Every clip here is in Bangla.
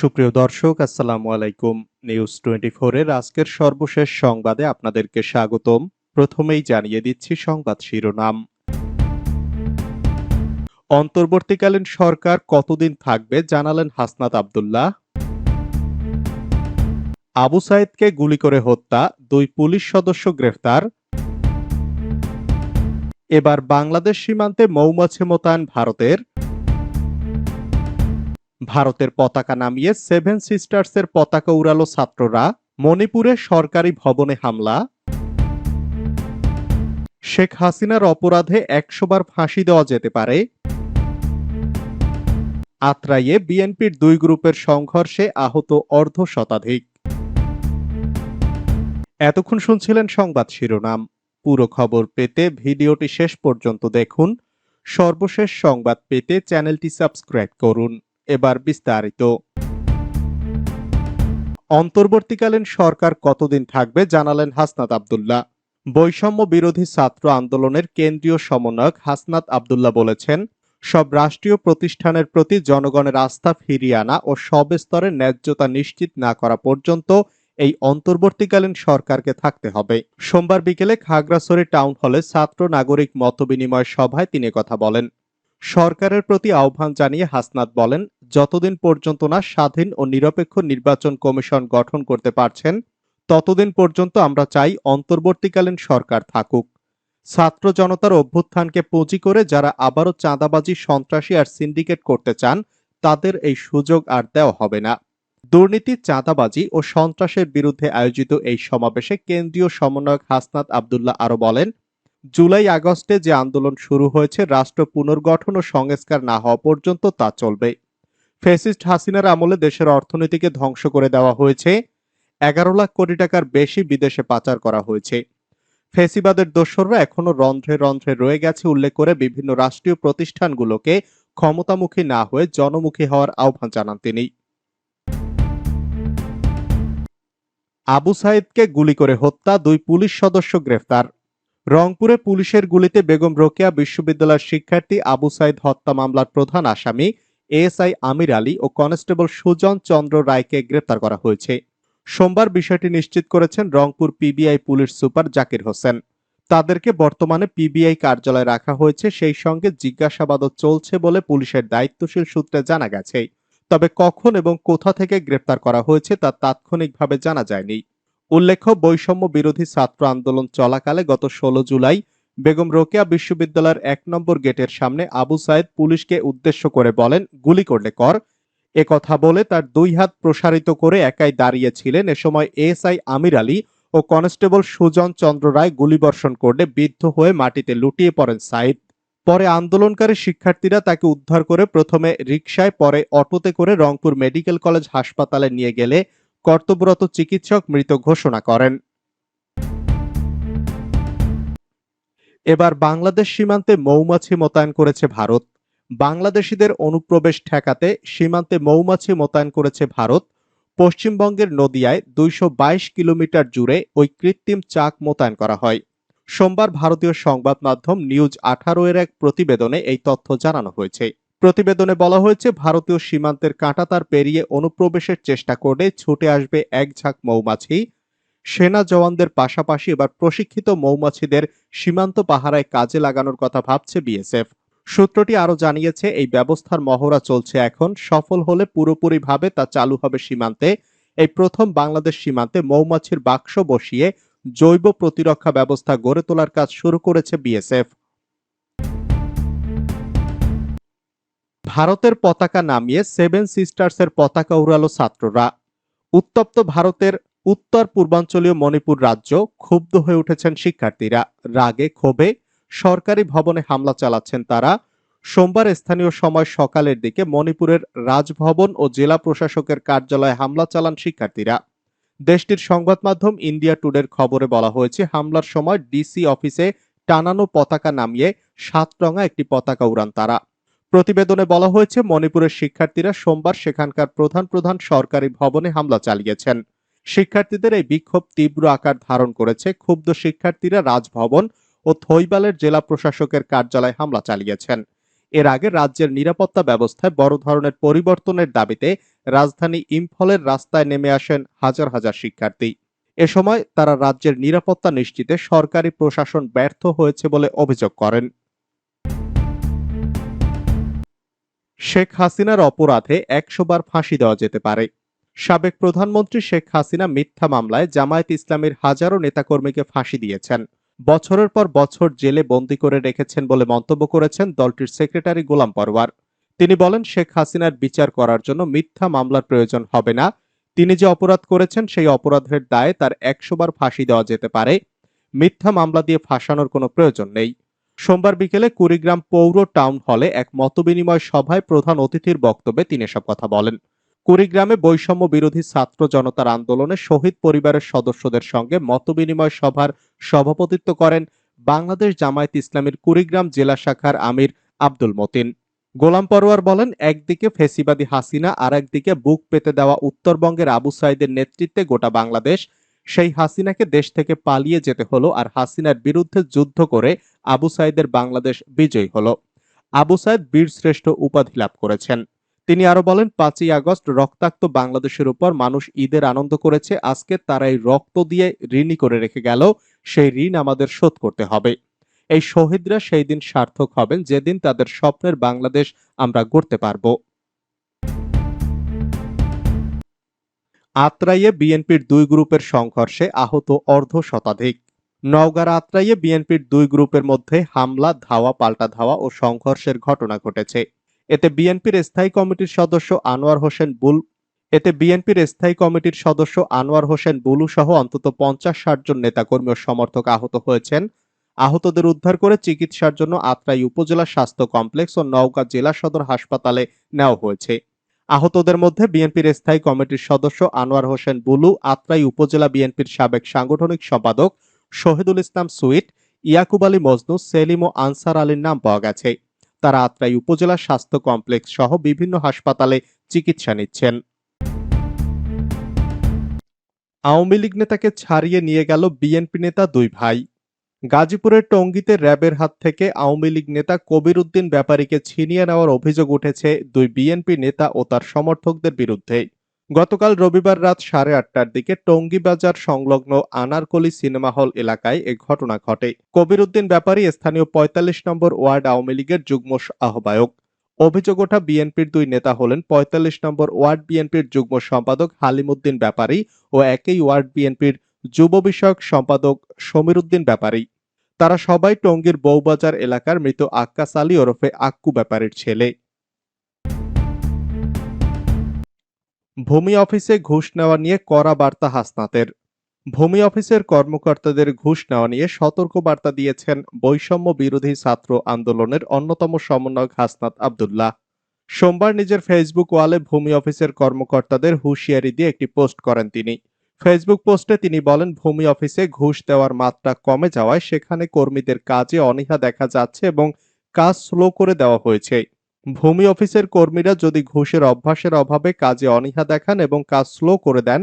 সুপ্রিয় দর্শক, আসসালামু আলাইকুম। নিউজ টোয়েন্টি এর আজকের সর্বশেষ সংবাদে আপনাদেরকে স্বাগতম। প্রথমেই জানিয়ে দিচ্ছি সংবাদ শিরোনাম। অন্তর্বর্তীকালীন সরকার কতদিন থাকবে জানালেন হাসনাত আব্দুল্লাহ। আবু সাইদকে গুলি করে হত্যা, দুই পুলিশ সদস্য গ্রেফতার। এবার বাংলাদেশ সীমান্তে মৌমাছি মোতায়েন ভারতের। ভারতের পতাকা নামিয়ে সেভেন সিস্টার্সের পতাকা উড়ালো ছাত্ররা মণিপুরে সরকারি ভবনে হামলা। শেখ হাসিনার অপরাধে একশোবার ফাঁসি দেওয়া যেতে পারে। আত্রাইয়ে বিএনপির দুই গ্রুপের সংঘর্ষে আহত অর্ধ শতাধিক। এতক্ষণ শুনছিলেন সংবাদ শিরোনাম। পুরো খবর পেতে ভিডিওটি শেষ পর্যন্ত দেখুন। সর্বশেষ সংবাদ পেতে চ্যানেলটি সাবস্ক্রাইব করুন। এবার বিস্তারিত। অন্তর্বর্তীকালীন সরকার কতদিন থাকবে জানালেন হাসনাত আব্দুল্লাহ। বৈষম্য বিরোধী ছাত্র আন্দোলনের কেন্দ্রীয় সমন্বয়ক হাসনাত আব্দুল্লাহ বলেছেন, সব রাষ্ট্রীয় প্রতিষ্ঠানের প্রতি জনগণের আস্থা ফিরিয়ে আনা ও সব স্তরে ন্যায্যতা নিশ্চিত না করা পর্যন্ত এই অন্তর্বর্তীকালীন সরকারকে থাকতে হবে। সোমবার বিকেলে খাগড়াছড়ি টাউন হলে ছাত্র নাগরিক মতবিনিময় সভায় তিনি কথা বলেন। সরকারের প্রতি আহ্বান জানিয়ে হাসনাত বলেন, যতদিন পর্যন্ত না স্বাধীন ও নিরপেক্ষ নির্বাচন কমিশন গঠন করতে পারছেন, ততদিন পর্যন্ত আমরা চাই অন্তর্বর্তীকালীন সরকার থাকুক। ছাত্র জনতার অভ্যুত্থানকে পুঁজি করে যারা আবারও চাঁদাবাজি, সন্ত্রাসী আর সিন্ডিকেট করতে চান, তাদের এই সুযোগ আর দেওয়া হবে না। দুর্নীতি, চাঁদাবাজি ও সন্ত্রাসের বিরুদ্ধে আয়োজিত এই সমাবেশে কেন্দ্রীয় সমন্বয়ক হাসনাত আবদুল্লাহ আরও বলেন জুলাই আগস্টে যে আন্দোলন শুরু হয়েছে, রাষ্ট্র পুনর্গঠন ও সংস্কার না হওয়া পর্যন্ত তা চলবে। ফেসিস্ট হাসিনার আমলে দেশের অর্থনীতিকে ধ্বংস করে দেওয়া হয়েছে। এগারো লাখ কোটি টাকার বেশি বিদেশে পাচার করা হয়েছে। ফেসিবাদের দোসররা এখনও রন্ধ্রে রন্ধ্রে রয়ে গেছে উল্লেখ করে বিভিন্ন রাষ্ট্রীয় প্রতিষ্ঠানগুলোকে ক্ষমতামুখী না হয়ে জনমুখী হওয়ার আহ্বান জানান তিনি। আবু সাইদকে গুলি করে হত্যা, দুই পুলিশ সদস্য গ্রেফতার। রংপুরে পুলিশের গুলিতে বেগম রোকেয়া বিশ্ববিদ্যালয়ের শিক্ষার্থী আবু সাইদ হত্যা মামলার প্রধান আসামি এএসআই আমির আলী ও কনস্টেবল সুজন চন্দ্র রায়কে গ্রেপ্তার করা হয়েছে। সোমবার বিষয়টি নিশ্চিত করেছেন Rangpur PBI police super Zakir Hossain. তাদেরকে বর্তমানে পিবিআই কার্যালয়ে রাখা হয়েছে, সেই সঙ্গে জিজ্ঞাসাবাদও চলছে বলে পুলিশের দায়িত্বশীল সূত্রে জানা গেছে। তবে কখন এবং কোথা থেকে গ্রেপ্তার করা হয়েছে তা তাৎক্ষণিকভাবে জানা যায়নি। উল্লেখ্য, বৈষম্য বিরোধী ছাত্র আন্দোলন চলাকালে গত ষোলো জুলাই বেগম রোকেয়া বিশ্ববিদ্যালয়ের এক নম্বর গেটের সামনে আবু সাইদ পুলিশকে উদ্দেশ্য করে বলেন, গুলি করলে কর। কথা বলে তার দুই হাত প্রসারিত করে একাই দাঁড়িয়েছিলেন। এ সময় এএসআই আমির আলী ও কনস্টেবল সুজন চন্দ্র রায় গুলিবর্ষণ করলে বিদ্ধ হয়ে মাটিতে লুটিয়ে পড়েন সাইদ পরে আন্দোলনকারী শিক্ষার্থীরা তাকে উদ্ধার করে প্রথমে রিকশায়, পরে অটোতে করে রংপুর মেডিকেল কলেজ হাসপাতালে নিয়ে গেলে কর্তব্যরত চিকিৎসক মৃত ঘোষণা করেন। এবার বাংলাদেশ সীমান্তে মৌমাছি মোতায়েন করেছে ভারত। বাংলাদেশিদের অনুপ্রবেশ ঠেকাতে সীমান্তে মৌমাছি মোতায়েন করেছে ভারত। পশ্চিমবঙ্গের নদিয়ায় দুইশ বাইশ কিলোমিটার জুড়ে ওই কৃত্রিম চাক মোতায়েন করা হয়। সোমবার ভারতীয় সংবাদ মাধ্যম নিউজ আঠারো এর এক প্রতিবেদনে এই তথ্য জানানো হয়েছে। প্রতিবেদনে বলা হয়েছে, ভারতীয় সীমান্তের কাঁটাতার পেরিয়ে অনুপ্রবেশের চেষ্টা করলে ছুটে আসবে এক ঝাঁক মৌমাছি। সেনা জওয়ানদের পাশাপাশি এবার প্রশিক্ষিত মৌমাছিদের সীমান্ত পাহারায় কাজে লাগানোর কথা ভাবছে বিএসএফ। সূত্রটি আরও জানিয়েছে, এই ব্যবস্থার মহড়া চলছে এখন, সফল হলে পুরোপুরিভাবে তা চালু হবে সীমান্তে। এই প্রথম বাংলাদেশ সীমান্তে মৌমাছির বাক্স বসিয়ে জৈব প্রতিরক্ষা ব্যবস্থা গড়ে তোলার কাজ শুরু করেছে বিএসএফ। ভারতের পতাকা নামিয়ে সেভেন সিস্টার্সের পতাকা উড়ালো ছাত্ররা। উত্তপ্ত ভারতের উত্তর পূর্বাঞ্চলীয় মণিপুর রাজ্য ক্ষুব্ধ হয়ে উঠেছেন শিক্ষার্থীরা। রাগে ক্ষোভে সরকারি ভবনে হামলা চালাচ্ছেন তারা। সোমবার স্থানীয় সময় সকালের দিকে মণিপুরের রাজভবন ও জেলা প্রশাসকের কার্যালয়ে হামলা চালান শিক্ষার্থীরা। দেশটির সংবাদ মাধ্যম ইন্ডিয়া টুডের খবরে বলা হয়েছে, হামলার সময় ডিসি অফিসে টানানো পতাকা নামিয়ে সাতরঙা একটি পতাকা উড়ান তারা। প্রতিবেদনে বলা হয়েছে, মণিপুরের শিক্ষার্থীরা সোমবার সেখানকার প্রধান প্রধান সরকারি ভবনে হামলা চালিয়েছেন। শিক্ষার্থীদের এই বিক্ষোভ তীব্র আকার ধারণ করেছে। ক্ষুব্ধ শিক্ষার্থীরা রাজভবন ও থৈবালের জেলা প্রশাসকের কার্যালয়ে হামলা চালিয়েছেন। এর আগে রাজ্যের নিরাপত্তা ব্যবস্থায় বড় ধরনের পরিবর্তনের দাবিতে রাজধানী ইম্ফলের রাস্তায় নেমে আসেন হাজার হাজার শিক্ষার্থী। এ সময় তারা রাজ্যের নিরাপত্তা নিশ্চিতে সরকারি প্রশাসন ব্যর্থ হয়েছে বলে অভিযোগ করেন। শেখ হাসিনার অপরাধে একশো বার ফাঁসি দেওয়া যেতে পারে। সাবেক প্রধানমন্ত্রী শেখ হাসিনা মিথ্যা মামলায় জামায়াত ইসলামের হাজারো নেতাকর্মীকে ফাঁসি দিয়েছেন। বছরের পর বছর জেলে বন্দী করে রেখেছেন বলে মন্তব্য করেছেন দলটির সেক্রেটারি গোলাম পরওয়ার। তিনি বলেন, শেখ হাসিনার বিচার করার জন্য মিথ্যা মামলার প্রয়োজন হবে না। তিনি যে অপরাধ করেছেন, সেই অপরাধের দায়ে তার একশো বার ফাঁসি দেওয়া যেতে পারে। মিথ্যা মামলা দিয়ে ফাঁসানোর কোনো প্রয়োজন নেই। সোমবার বিকেলে কুড়িগ্রাম পৌর টাউন হলে এক মতবিনিময় সভায় প্রধান অতিথির বক্তব্যে তিনি এসব কথা বলেন। কুড়িগ্রামে বৈষম্য বিরোধী ছাত্র জনতার আন্দোলনে শহীদ পরিবারের সদস্যদের সঙ্গে মতবিনিময় সভার সভাপতিত্ব করেন বাংলাদেশ জামায়াত ইসলামীর কুড়িগ্রাম জেলা শাখার আমির আব্দুল মতিন। গোলাম পরোয়ার বলেন, একদিকে ফেসিবাদী হাসিনা আর একদিকে বুক পেতে দেওয়া উত্তরবঙ্গের আবু সাইদের নেতৃত্বে গোটা বাংলাদেশ সেই হাসিনাকে দেশ থেকে পালিয়ে যেতে হলো আর হাসিনার বিরুদ্ধে যুদ্ধ করে আবু সাইদের বাংলাদেশ বিজয়ী হলো। আবু সাইদ বীরশ্রেষ্ঠ উপাধি লাভ করেছেন। তিনি আরও বলেন, পাঁচই আগস্ট রক্তাক্ত বাংলাদেশের উপর মানুষ ঈদের আনন্দ করেছে, আজকে তারা এই রক্ত দিয়ে ঋণী করে রেখে গেল, সেই ঋণ আমাদের শোধ করতে হবে। এই শহীদরা সেই দিন সার্থক হবেন, যেদিন তাদের স্বপ্নের বাংলাদেশ আমরা গড়তে পারব। আত্রাইয়ে বিএনপির দুই গ্রুপের সংঘর্ষে আহত অর্ধ শতাধিক। নওগাঁর আত্রাইয়ে বিএনপির দুই গ্রুপের মধ্যে হামলা, ধাওয়া, পাল্টা ধাওয়া ও সংঘর্ষের ঘটনা ঘটেছে। এতে বিএনপির স্থায়ী কমিটির সদস্য আনোয়ার হোসেন বুল, এতে বিএনপির স্থায়ী কমিটির সদস্য আনোয়ার হোসেন বুলু সহ অন্তত পঞ্চাশ ষাট জন নেতাকর্মী ও সমর্থক আহত হয়েছেন। আহতদের উদ্ধার করে চিকিৎসার জন্য আত্রাই উপজেলা স্বাস্থ্য কমপ্লেক্স ও নওগাঁ জেলা সদর হাসপাতালে নেওয়া হয়েছে। আহতদের মধ্যে বিএনপির স্থায়ী কমিটির সদস্য আনোয়ার হোসেন বুলু, আত্রাই উপজেলা বিএনপির সাবেক সাংগঠনিক সম্পাদক শহীদুল ইসলাম সুইট, ইয়াকুব আলী মজনু, সেলিম ও আনসার আলীর নাম পাওয়া গেছে। তারা আত্রাই উপজেলা স্বাস্থ্য কমপ্লেক্স সহ বিভিন্ন হাসপাতালে চিকিৎসা নিচ্ছেন। আওয়ামী লীগ নেতাকে ছাড়িয়ে নিয়ে গেল বিএনপি নেতা দুই ভাই। গাজীপুরের টঙ্গীতে র্যাবের হাত থেকে আওয়ামী লীগ নেতা কবির উদ্দিন ব্যাপারীকে ছিনিয়ে নেওয়ার অভিযোগ উঠেছে দুই বিএনপি নেতা ও তার সমর্থকদের বিরুদ্ধে। গতকাল রবিবার রাত সাড়ে আটটার দিকে টঙ্গী বাজার সংলগ্ন আনারকলি সিনেমা হল এলাকায় এ ঘটনা ঘটে। কবির উদ্দিন ব্যাপারী স্থানীয় পঁয়তাল্লিশ নম্বর ওয়ার্ড আওয়ামী লীগের যুগ্ম আহ্বায়ক। অভিযোগ ওঠা বিএনপির দুই নেতা হলেন পঁয়তাল্লিশ নম্বর ওয়ার্ড বিএনপির যুগ্ম সম্পাদক হালিমুদ্দিন ব্যাপারী ও একই ওয়ার্ড বিএনপির যুব বিষয়ক সম্পাদক সমীর উদ্দিন ব্যাপারী। তারা সবাই টঙ্গীর বউবাজার এলাকার মৃত আক্কাস আলী ওরফে আক্কু ব্যাপারীর ছেলে। ভূমি অফিসে ঘুষ নেওয়া নিয়ে কড়া বার্তা হাসনাতের। ভূমি অফিসের কর্মকর্তাদের ঘুষ নেওয়া নিয়ে সতর্ক বার্তা দিয়েছেন বৈষম্য বিরোধী ছাত্র আন্দোলনের অন্যতম সমন্বয়ক হাসনাত আবদুল্লাহ। সোমবার নিজের ফেসবুক ওয়ালে ভূমি অফিসের কর্মকর্তাদের হুঁশিয়ারি দিয়ে একটি পোস্ট করেন তিনি। ফেসবুক পোস্টে তিনি বলেন, ভূমি অফিসে ঘুষ দেওয়ার মাত্রা কমে যাওয়ায় সেখানে কর্মীদের কাজে অনীহা দেখা যাচ্ছে এবং কাজ স্লো করে দেওয়া হয়েছে। ভূমি অফিসের কর্মীরা যদি ঘুষের অভ্যাসের অভাবে কাজে অনীহা দেখান এবং কাজ স্লো করে দেন,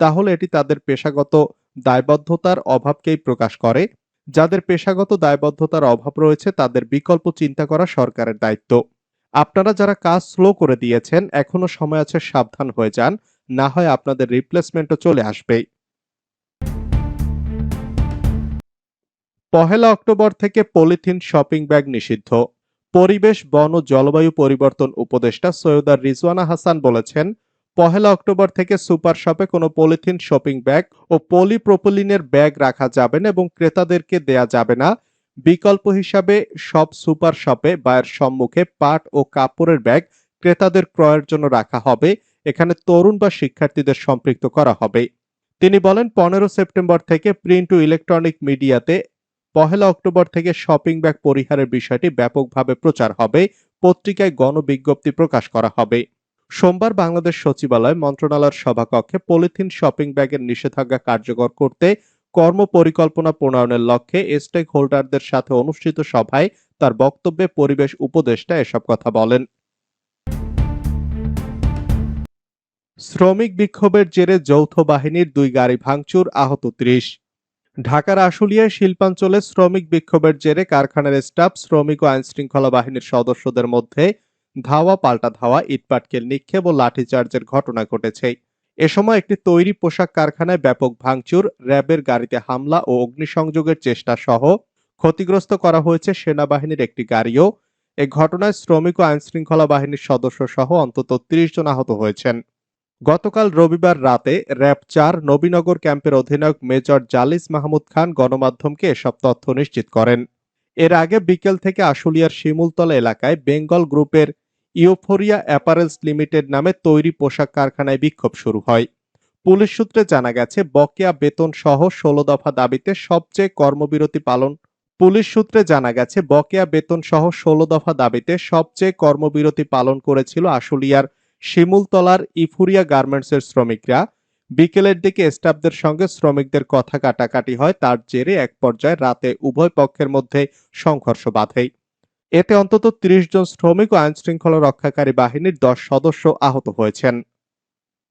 তাহলে এটি তাদের পেশাগত দায়বদ্ধতার অভাবকেই প্রকাশ করে। যাদের পেশাগত দায়বদ্ধতার অভাব রয়েছে, তাদের বিকল্প চিন্তা করা সরকারের দায়িত্ব। আপনারা যারা কাজ স্লো করে দিয়েছেন, এখনও সময় আছে সাবধান হয়ে যান। না হয় আপনাদের রিপ্লেসমেন্টও চলে আসবে পহেলা অক্টোবর থেকে পলিথিন শপিং ব্যাগ নিষিদ্ধ। পরিবেশ, বন ও জলবায়ু পরিবর্তন উপদেষ্টা সৈয়দা রিজওয়ানা হাসান বলেছেন, পহেলা অক্টোবর থেকে সুপার শপে কোনো পলিথিন শপিং ব্যাগ ও পলিপ্রোপলিনের ব্যাগ রাখা যাবে না এবং ক্রেতাদেরকে দেয়া যাবে না। বিকল্প হিসাবে, সব সুপার শপে বায়ের সম্মুখে পাট ও কাপড়ের ব্যাগ ক্রেতাদের ক্রয়ের জন্য রাখা হবে। এখানে তরুণ বা শিক্ষার্থীদের সম্পৃক্ত করা হবে। তিনি বলেন, পনেরো সেপ্টেম্বর থেকে প্রিন্ট ও ইলেকট্রনিক মিডিয়াতে পহেলা অক্টোবর থেকে শপিং ব্যাগ পরিহারের বিষয়টি ব্যাপকভাবে প্রচার হবে। পত্রিকায় গণবিজ্ঞপ্তি প্রকাশ করা হবে। সোমবার বাংলাদেশ সচিবালয় মন্ত্রণালয়ের সভাকক্ষে পলিথিন শপিং ব্যাগের নিষেধাজ্ঞা কার্যকর করতে কর্ম পরিকল্পনা প্রণয়নের লক্ষ্যে স্টেক হোল্ডারদের সাথে অনুষ্ঠিত সভায় তার বক্তব্যে পরিবেশ উপদেষ্টা এসব কথা বলেন। শ্রমিক বিক্ষোভের জেরে যৌথ বাহিনীর দুই গাড়ি ভাঙচুর, আহত ত্রিশ। ঢাকার আশুলিয়ায় শিল্পাঞ্চলে শ্রমিক বিক্ষোভের জেরে কারখানার স্টাফ, শ্রমিক ও আইনশৃঙ্খলা বাহিনীর সদস্যদের মধ্যে ধাওয়া, পাল্টা ধাওয়া, ইটপাটকেল নিক্ষেপ ও লাঠিচার্জের ঘটনা ঘটেছে। এ সময় একটি তৈরি পোশাক কারখানায় ব্যাপক ভাঙচুর, র্যাবের গাড়িতে হামলা ও অগ্নিসংযোগের চেষ্টা সহ ক্ষতিগ্রস্ত করা হয়েছে সেনাবাহিনীর একটি গাড়িও। এ ঘটনায় শ্রমিক ও আইনশৃঙ্খলা বাহিনীর সদস্য সহ অন্তত ত্রিশ জন আহত হয়েছেন। গতকাল রবিবার রাতে র্যাব চার নবীনগর ক্যাম্পের অধিনায়ক মেজর জালিস মাহমুদ খান গণমাধ্যমকে এসব তথ্য নিশ্চিত করেন। এর আগে বিকেল থেকে আশুলিয়ার শিমুলতলা এলাকায় বেঙ্গল গ্রুপের ইউফোরিয়া অ্যাপারেলস লিমিটেড নামে তৈরি পোশাক কারখানায় বিক্ষোভ শুরু হয়। পুলিশ সূত্রে জানা গেছে, বকেয়া বেতন সহ ষোলো দফা দাবিতে সবচেয়ে কর্মবিরতি পালন পুলিশ সূত্রে জানা গেছে, বকেয়া বেতন সহ ষোলো দফা দাবিতে সবচেয়ে কর্মবিরতি পালন করেছিল আশুলিয়ার শিমুলতলার ইফুরিয়া গার্মেন্টসের শ্রমিকরা বিকেলের দিকে স্টাফদের সঙ্গে শ্রমিকদের কথা কাটাকাটি হয়। তার জেরে এক পর্যায়ে রাতে উভয় পক্ষের মধ্যে সংঘর্ষ বাধে। এতে অন্তত ত্রিশ জন শ্রমিক ও আইনশৃঙ্খলা রক্ষাকারী বাহিনীর দশ সদস্য আহত হয়েছেন।